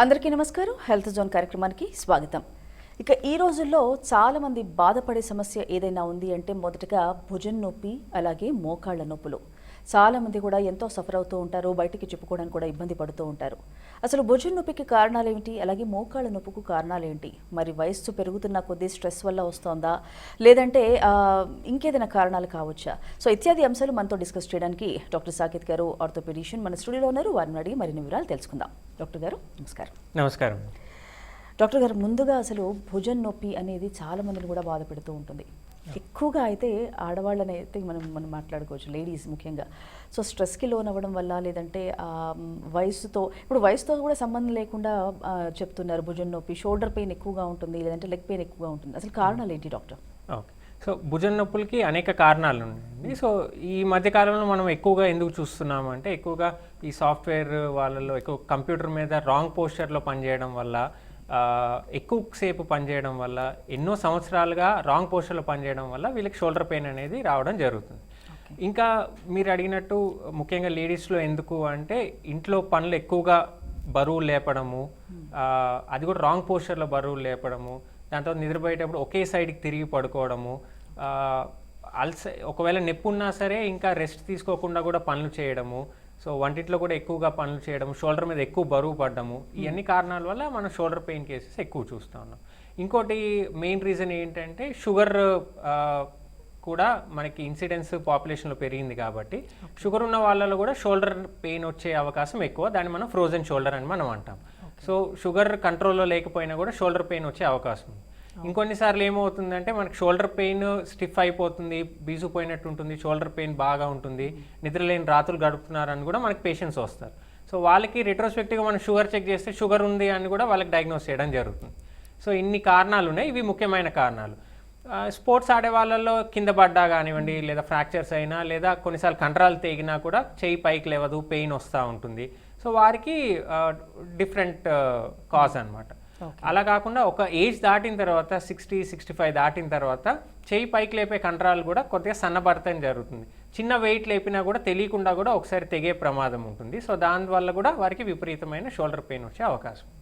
అందరికీ నమస్కారం. Health zone కార్యక్రమానికి స్వాగతం. ఇక ఈ రోజుల్లో చాలామంది బాధపడే సమస్య ఏదైనా ఉంది అంటే మొదటగా భుజం నొప్పి అలాగే మోకాళ్ళ నొప్పులు. చాలామంది కూడా ఎంతో సఫర్ అవుతూ ఉంటారు బయటికి చెప్పుకోవడానికి కూడా ఇబ్బంది పడుతూ ఉంటారు. అసలు భుజం నొప్పికి కారణాలు ఏమిటి అలాగే మోకాళ్ళ నొప్పుకు కారణాలు ఏంటి మరి వయస్సు పెరుగుతున్న కొద్దీ స్ట్రెస్ వల్ల వస్తోందా? లేదంటే ఇంకేదైనా కారణాలు కావచ్చా? సో ఇత్యాది అంశాలు మనతో డిస్కస్ చేయడానికి డాక్టర్ సాకేత్ గారు ఆర్థోపెడిషియన్ మన స్టూడియోలో ఉన్నారు. వారిని అడిగి మరిన్ని వివరాలు తెలుసుకుందాం. డాక్టర్ గారు నమస్కారం. నమస్కారం. డాక్టర్ గారు ముందుగా అసలు భుజం నొప్పి అనేది చాలా మందిని కూడా బాధ పెడుతూ ఉంటుంది. ఎక్కువగా అయితే ఆడవాళ్ళని అయితే మనం మనం మాట్లాడుకోవచ్చు లేడీస్ ముఖ్యంగా. సో స్ట్రెస్కి లోన్ అవ్వడం వల్ల లేదంటే వయసుతో ఇప్పుడు వయసుతో కూడా సంబంధం లేకుండా చెప్తున్నారు భుజం నొప్పి. షోల్డర్ పెయిన్ ఎక్కువగా ఉంటుంది లేదంటే లెగ్ పెయిన్ ఎక్కువగా ఉంటుంది. అసలు కారణాలు ఏంటి డాక్టర్? ఓకే. సో భుజం నొప్పులకి అనేక కారణాలు ఉన్నాయండి. సో ఈ మధ్య కాలంలో మనం ఎక్కువగా ఎందుకు చూస్తున్నాము అంటే ఎక్కువగా ఈ సాఫ్ట్వేర్ వాళ్ళలో ఎక్కువ కంప్యూటర్ మీద రాంగ్ పోస్చర్లో పనిచేయడం వల్ల ఎక్కువసేపు పనిచేయడం వల్ల ఎన్నో సంవత్సరాలుగా రాంగ్ పోస్చర్లో పనిచేయడం వల్ల వీళ్ళకి షోల్డర్ పెయిన్ అనేది రావడం జరుగుతుంది. ఇంకా మీరు అడిగినట్టు ముఖ్యంగా లేడీస్లో ఎందుకు అంటే ఇంట్లో పనులు ఎక్కువగా బరువు లేపడము అది కూడా రాంగ్ పోస్చర్లో బరువు లేపడము దాంతో నిద్రపోయేటప్పుడు ఒకే సైడ్కి తిరిగి పడుకోవడము అల్స ఒకవేళ నొప్పి ఉన్నా సరే ఇంకా రెస్ట్ తీసుకోకుండా కూడా పనులు చేయడము సో వంటింట్లో కూడా ఎక్కువగా పనులు చేయడం షోల్డర్ మీద ఎక్కువ బరువు పడ్డము ఇవన్నీ కారణాల వల్ల మనం షోల్డర్ పెయిన్ కేసెస్ ఎక్కువ చూస్తూ ఉన్నాం. ఇంకోటి మెయిన్ రీజన్ ఏంటంటే షుగర్ కూడా మనకి ఇన్సిడెన్స్ పాపులేషన్లో పెరిగింది కాబట్టి షుగర్ ఉన్న వాళ్ళలో కూడా షోల్డర్ పెయిన్ వచ్చే అవకాశం ఎక్కువ. దాన్ని మనం ఫ్రోజన్ షోల్డర్ అని మనం అంటాం. సో షుగర్ కంట్రోల్లో లేకపోయినా కూడా షోల్డర్ పెయిన్ వచ్చే అవకాశం ఉంది. ఇంకొన్నిసార్లు ఏమవుతుందంటే మనకు షోల్డర్ పెయిన్ స్టిఫ్ అయిపోతుంది బీసుపోయినట్టు ఉంటుంది షోల్డర్ పెయిన్ బాగా ఉంటుంది నిద్రలేని రాత్రులు గడుపుతున్నారని కూడా మనకి పేషెంట్స్ వస్తారు. సో వాళ్ళకి రిట్రోస్పెక్టివ్గా మనం షుగర్ చెక్ చేస్తే షుగర్ ఉంది అని కూడా వాళ్ళకి డయాగ్నోస్ చేయడం జరుగుతుంది. సో ఇన్ని కారణాలు ఉన్నాయి ఇవి ముఖ్యమైన కారణాలు. స్పోర్ట్స్ ఆడే వాళ్ళల్లో కింద పడ్డా కానివ్వండి లేదా ఫ్రాక్చర్స్ అయినా లేదా కొన్నిసార్లు కండరాలు తెగినా కూడా చేయి పైకి లేవదు పెయిన్ వస్తూ ఉంటుంది. సో వారికి డిఫరెంట్ కాజ్ అన్నమాట. అలా కాకుండా ఒక ఏజ్ దాటిన తర్వాత సిక్స్టీ సిక్స్టీ ఫైవ్ దాటిన తర్వాత చేయి పైకి లేపే కండరాలు కూడా కొద్దిగా సన్నబడతాం జరుగుతుంది. చిన్న వెయిట్ లేపినా కూడా తెలియకుండా కూడా ఒకసారి తెగే ప్రమాదం ఉంటుంది. సో దానివల్ల కూడా వారికి విపరీతమైన షోల్డర్ పెయిన్ వచ్చే అవకాశం ఉంది.